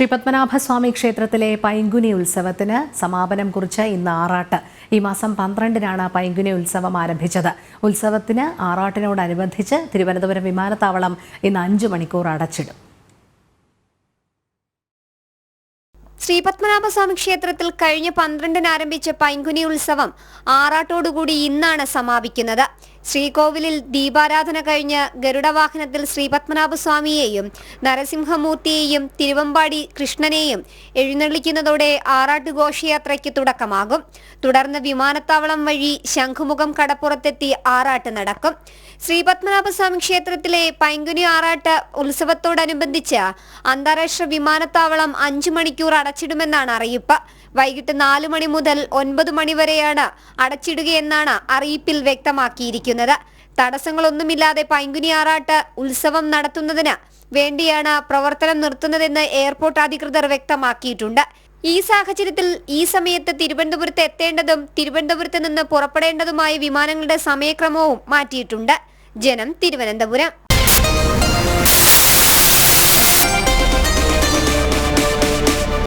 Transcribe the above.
ശ്രീ പത്മനാഭസ്വാമി ക്ഷേത്രത്തിലെ പൈങ്കുനി ഉത്സവത്തിന് സമാപനം കുറിച്ച് ഇന്ന് ആറാട്ട്. ഈ മാസം പന്ത്രണ്ടിനാണ് പൈങ്കുനി ഉത്സവം ആരംഭിച്ചത്. ഉത്സവത്തിന് ആറാട്ടിനോടനുബന്ധിച്ച് തിരുവനന്തപുരം വിമാനത്താവളം ഇന്ന് അഞ്ചു മണിക്കൂർ അടച്ചിടും. ശ്രീ പത്മനാഭസ്വാമി ക്ഷേത്രത്തിൽ കഴിഞ്ഞ പന്ത്രണ്ടിന് ആരംഭിച്ച പൈങ്കുനി ഉത്സവം ആറാട്ടോടുകൂടി ഇന്നാണ് സമാപിക്കുന്നത്. ശ്രീകോവിലിൽ ദീപാരാധന കഴിഞ്ഞ് ഗരുഡവാഹനത്തിൽ ശ്രീ പത്മനാഭസ്വാമിയെയും നരസിംഹമൂർത്തിയെയും തിരുവമ്പാടി കൃഷ്ണനെയും എഴുന്നള്ളിക്കുന്നതോടെ ആറാട്ട് ഘോഷയാത്രയ്ക്ക് തുടക്കമാകും. തുടർന്ന് വിമാനത്താവളം വഴി ശംഖുമുഖം കടപ്പുറത്തെത്തി ആറാട്ട് നടക്കും. ശ്രീപത്മനാഭസ്വാമി ക്ഷേത്രത്തിലെ പൈങ്കുനി ആറാട്ട് ഉത്സവത്തോടനുബന്ധിച്ച് അന്താരാഷ്ട്ര വിമാനത്താവളം അഞ്ചു മണിക്കൂർ അടച്ചിടുമെന്നാണ് അറിയിപ്പ്. വൈകിട്ട് നാലു മണി മുതൽ ഒൻപത് മണി വരെയാണ് അടച്ചിടുകയെന്നാണ് അറിയിപ്പിൽ വ്യക്തമാക്കിയിരിക്കുന്നത്. തടസ്സങ്ങളൊന്നുമില്ലാതെ പൈങ്കുനി ആറാട്ട് ഉത്സവം നടത്തുന്നതിന് വേണ്ടിയാണ് പ്രവർത്തനം നിർത്തുന്നതെന്ന് എയർപോർട്ട് അധികൃതർ വ്യക്തമാക്കിയിട്ടുണ്ട്. ഈ സാഹചര്യത്തിൽ ഈ സമയത്ത് തിരുവനന്തപുരത്ത് എത്തേണ്ടതും തിരുവനന്തപുരത്ത് നിന്ന് പുറപ്പെടേണ്ടതുമായ വിമാനങ്ങളുടെ സമയക്രമവും മാറ്റിയിട്ടുണ്ട്. ജനം തിരുവനന്തപുരം.